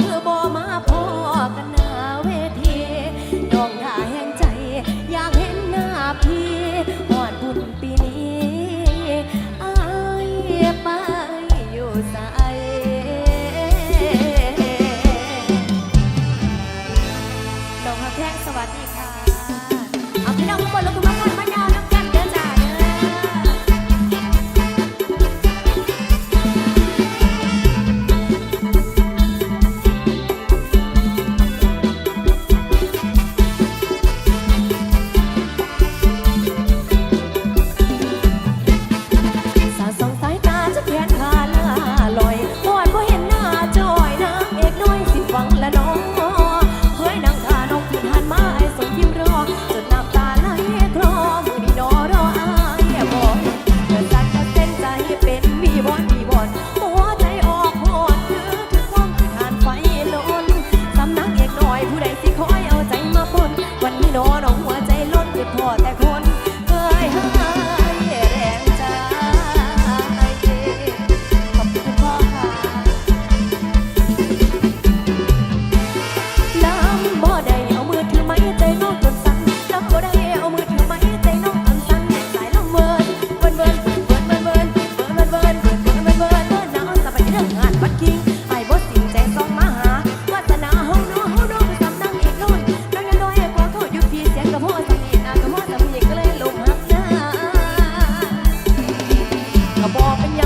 คือบ่มาพอกันหน้าเวทีน้องท่าแห่งใจ อยากเห็นหน้าพี่หอดบุญปีนี้อายไปอยู่ใสน้องฮักแพงสวัสดีค่ะ on. บอกเป็นย